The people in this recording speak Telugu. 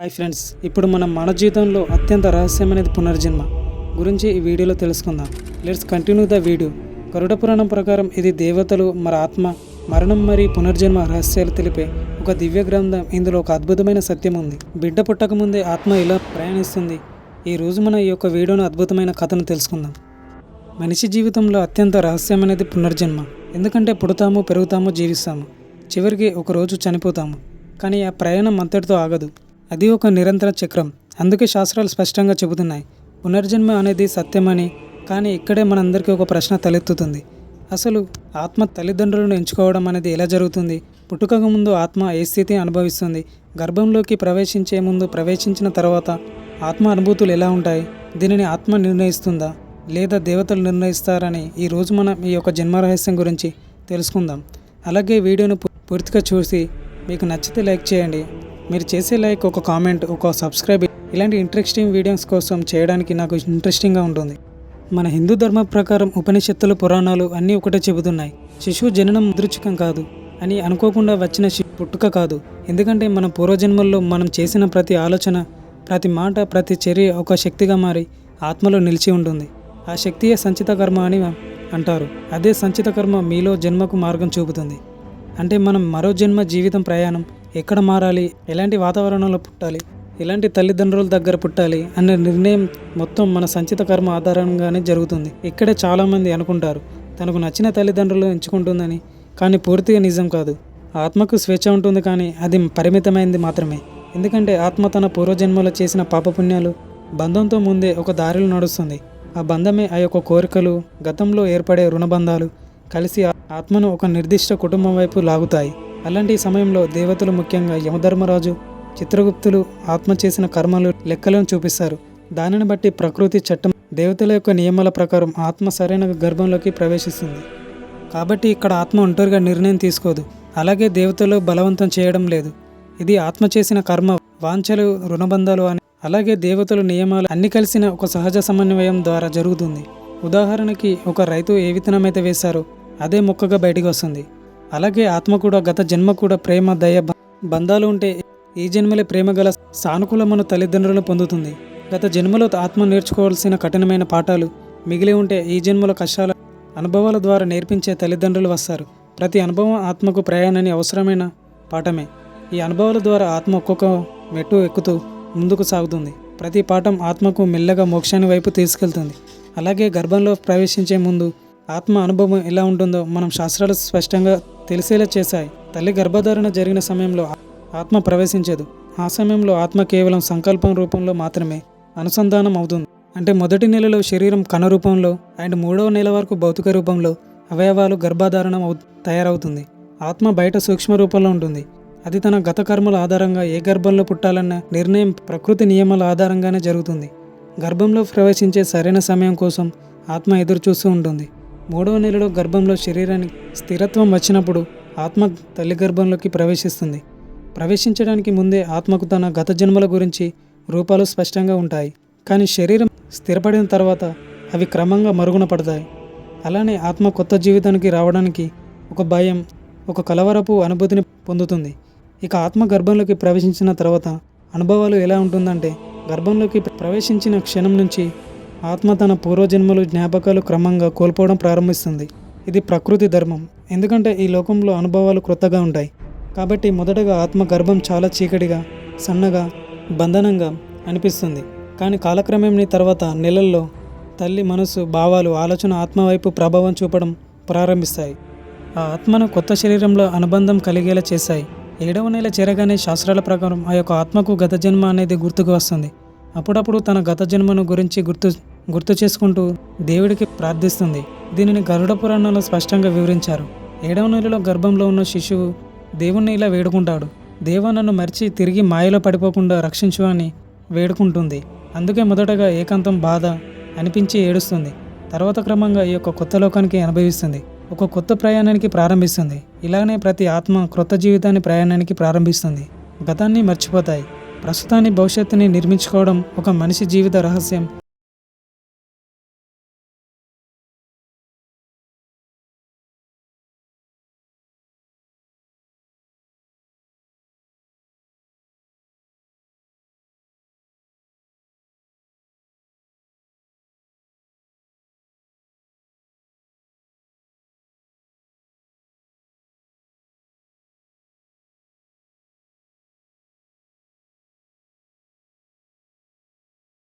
హాయ్ ఫ్రెండ్స్ ఇప్పుడు మనం మన జీవితంలో అత్యంత రహస్యమైనది పునర్జన్మ గురించి ఈ వీడియోలో తెలుసుకుందాం. Let's continue the video. Garuda Puranam ప్రకారం ఇది దేవతలు మరి ఆత్మ మరణం మరియు పునర్జన్మ రహస్యాలు తెలిపే ఒక దివ్య గ్రంథం. ఇందులో ఒక అద్భుతమైన సత్యం ఉంది. బిడ్డ పుట్టకముందే ఆత్మ ఇలా ప్రయాణిస్తుంది. ఈ రోజు మన ఈ యొక్క వీడియోను అద్భుతమైన కథను తెలుసుకుందాం. మనిషి జీవితంలో అత్యంత రహస్యమైనది పునర్జన్మ. ఎందుకంటే పుడతాము పెరుగుతాము జీవిస్తాము. చివరికి ఒకరోజు చనిపోతాము. కానీ ఆ ప్రయాణం అంతటితో ఆగదు. అది ఒక నిరంతర చక్రం. అందుకే శాస్త్రాలు స్పష్టంగా చెబుతున్నాయి. పునర్జన్మ అనేది సత్యమని కానీ ఇక్కడే మనందరికీ ఒక ప్రశ్న తలెత్తుతుంది. అసలు ఆత్మ తల్లిదండ్రులను ఎంచుకోవడం అనేది ఎలా జరుగుతుంది? పుట్టుకకు ముందు ఆత్మ ఏ స్థితి అనుభవిస్తుంది? గర్భంలోకి ప్రవేశించే ముందు ప్రవేశించిన తర్వాత ఆత్మ అనుభూతులు ఎలా ఉంటాయి? దీనిని ఆత్మ నిర్ణయిస్తుందా? లేదా దేవతలు నిర్ణయిస్తారని ఈ రోజు మనం ఈ యొక్క జన్మ రహస్యం గురించి తెలుసుకుందాం. అలాగే వీడియోను పూర్తిగా చూసి మీకు నచ్చితే లైక్ చేయండి. మీరు చేసే లైక్ ఒక కామెంట్ ఒక సబ్స్క్రైబ్ ఇలాంటి ఇంట్రెస్టింగ్ వీడియోస్ కోసం చేయడానికి నాకు ఇంట్రెస్టింగ్గా ఉంటుంది. మన హిందూ ధర్మ ప్రకారం ఉపనిషత్తులు పురాణాలు అన్నీ ఒకటే చెబుతున్నాయి. శిశువు జననం దృచ్ఛికం కాదు అని అనుకోకుండా వచ్చిన పుట్టుక కాదు. ఎందుకంటే మన పూర్వజన్మల్లో మనం చేసిన ప్రతి ఆలోచన ప్రతి మాట ప్రతి చర్య ఒక శక్తిగా మారి ఆత్మలో నిలిచి ఉంటుంది. ఆ శక్తియే సంచిత కర్మ అని అంటారు. అదే సంచిత కర్మ మీలో జన్మకు మార్గం చూపుతుంది. అంటే మనం మరో జన్మ జీవితం ప్రయాణం ఎక్కడ మారాలి? ఎలాంటి వాతావరణంలో పుట్టాలి? ఎలాంటి తల్లిదండ్రుల దగ్గర పుట్టాలి? అనే నిర్ణయం మొత్తం మన సంచిత కర్మ ఆధారంగానే జరుగుతుంది. ఇక్కడే చాలామంది అనుకుంటారు తనకు నచ్చిన తల్లిదండ్రులు ఎంచుకుంటుందని కానీ పూర్తిగా నిజం కాదు. ఆత్మకు స్వేచ్ఛ ఉంటుంది కానీ అది పరిమితమైంది మాత్రమే. ఎందుకంటే ఆత్మ తన పూర్వజన్మలో చేసిన పాపపుణ్యాలు బంధంతో ముందే ఒక దారిలో నడుస్తుంది. ఆ బంధమే ఆ యొక్క కోరికలు గతంలో ఏర్పడే రుణబంధాలు కలిసి ఆ- ఆత్మను ఒక నిర్దిష్ట కుటుంబం వైపు లాగుతాయి. అలాంటి సమయంలో దేవతలు ముఖ్యంగా యమధర్మరాజు చిత్రగుప్తులు ఆత్మ చేసిన కర్మలు లెక్కలను చూపిస్తారు. దానిని బట్టి ప్రకృతి చట్టం దేవతల యొక్క నియమాల ప్రకారం ఆత్మ సరైన గర్భంలోకి ప్రవేశిస్తుంది. కాబట్టి ఇక్కడ ఆత్మ ఒంటరిగా నిర్ణయం తీసుకోదు. అలాగే దేవతలు బలవంతం చేయడం లేదు. ఇది ఆత్మ చేసిన కర్మ వాంఛలు రుణబంధాలు అని అలాగే దేవతలు నియమాలు అన్ని కలిసిన ఒక సహజ సమన్వయం ద్వారా జరుగుతుంది. ఉదాహరణకి ఒక రైతు ఏ విత్తనమైతే అయితే వేశారో అదే మొక్కగా బయటికి వస్తుంది. అలాగే ఆత్మ కూడా గత జన్మ కూడా ప్రేమ దయ బంధాలు ఉంటే ఈ జన్మలే ప్రేమ గల సానుకూలమైన తల్లిదండ్రులను పొందుతుంది. గత జన్మలో ఆత్మ నేర్చుకోవాల్సిన కఠినమైన పాఠాలు మిగిలి ఉంటే ఈ జన్మల కష్టాల అనుభవాల ద్వారా నేర్పించే తల్లిదండ్రులు వస్తారు. ప్రతి అనుభవం ఆత్మకు ప్రయాణాన్ని అవసరమైన పాఠమే. ఈ అనుభవాల ద్వారా ఆత్మ ఒక్కొక్క మెట్టు ఎక్కుతూ ముందుకు సాగుతుంది. ప్రతి పాఠం ఆత్మకు మెల్లగా మోక్షాన్ని వైపు తీసుకెళ్తుంది. అలాగే గర్భంలో ప్రవేశించే ముందు ఆత్మ అనుభవం ఎలా ఉంటుందో మనం శాస్త్రాలు స్పష్టంగా తెలిసేలా చేశాయి. తల్లి గర్భధారణ జరిగిన సమయంలో ఆత్మ ప్రవేశించదు. ఆ సమయంలో ఆత్మ కేవలం సంకల్పం రూపంలో మాత్రమే అనుసంధానం అవుతుంది. అంటే మొదటి నెలలో శరీరం కణ రూపంలో అండ్ మూడవ నెల వరకు భౌతిక రూపంలో అవయవాలు గర్భధారణ అవు తయారవుతుంది. ఆత్మ బయట సూక్ష్మ రూపంలో ఉంటుంది. అది తన గత కర్మల ఆధారంగా ఏ గర్భంలో పుట్టాలన్న నిర్ణయం ప్రకృతి నియమాల ఆధారంగానే జరుగుతుంది. గర్భంలో ప్రవేశించే సరైన సమయం కోసం ఆత్మ ఎదురు చూస్తూ ఉంటుంది. మూడవ నెలలో గర్భంలో శరీరానికి స్థిరత్వం వచ్చినప్పుడు ఆత్మ తల్లి గర్భంలోకి ప్రవేశిస్తుంది. ప్రవేశించడానికి ముందే ఆత్మకు తన గత జన్మల గురించి రూపాలు స్పష్టంగా ఉంటాయి. కానీ శరీరం స్థిరపడిన తర్వాత అవి క్రమంగా మరుగున పడతాయి. అలానే ఆత్మ కొత్త జీవితానికి రావడానికి ఒక భయం ఒక కలవరపు అనుభూతిని పొందుతుంది. ఇక ఆత్మ గర్భంలోకి ప్రవేశించిన తర్వాత అనుభవాలు ఎలా ఉంటుందంటే గర్భంలోకి ప్రవేశించిన క్షణం నుంచి ఆత్మ తన పూర్వజన్మలు జ్ఞాపకాలు క్రమంగా కోల్పోవడం ప్రారంభిస్తుంది. ఇది ప్రకృతి ధర్మం. ఎందుకంటే ఈ లోకంలో అనుభవాలు క్రొత్తగా ఉంటాయి. కాబట్టి మొదటగా ఆత్మ గర్భం చాలా చీకటిగా సన్నగా బంధనంగా అనిపిస్తుంది. కానీ కాలక్రమేణి తర్వాత నెలల్లో తల్లి మనసు భావాలు ఆలోచన ఆత్మ వైపు ప్రభావం చూపడం ప్రారంభిస్తాయి. ఆ ఆత్మను కొత్త శరీరంలో అనుబంధం కలిగేలా చేశాయి ఏడవ నెల చేరగానే శాస్త్రాల ప్రకారం ఆ యొక్క ఆత్మకు గత జన్మ అనేది గుర్తుకు వస్తుంది. అప్పుడప్పుడు తన గత జన్మను గురించి గుర్తు గుర్తు చేసుకుంటూ దేవుడికి ప్రార్థిస్తుంది. దీనిని గరుడ పురాణంలో స్పష్టంగా వివరించారు. ఏడవ నెలలో గర్భంలో ఉన్న శిశువు దేవుణ్ణి ఇలా వేడుకుంటాడు. దేవ నన్ను మర్చి తిరిగి మాయలో పడిపోకుండా రక్షించు అని వేడుకుంటుంది. అందుకే మొదటగా ఏకాంతం బాధ అనిపించి ఏడుస్తుంది. తర్వాత క్రమంగా ఈ యొక్క కొత్త లోకానికి అనుభవిస్తుంది. ఒక కొత్త ప్రయాణానికి ప్రారంభిస్తుంది. ఇలానే ప్రతి ఆత్మ క్రొత్త జీవితాన్ని ప్రయాణానికి ప్రారంభిస్తుంది. గతాన్ని మర్చిపోతాయి. ప్రస్తుతాన్ని భవిష్యత్తుని నిర్మించుకోవడం ఒక మనిషి జీవిత రహస్యం.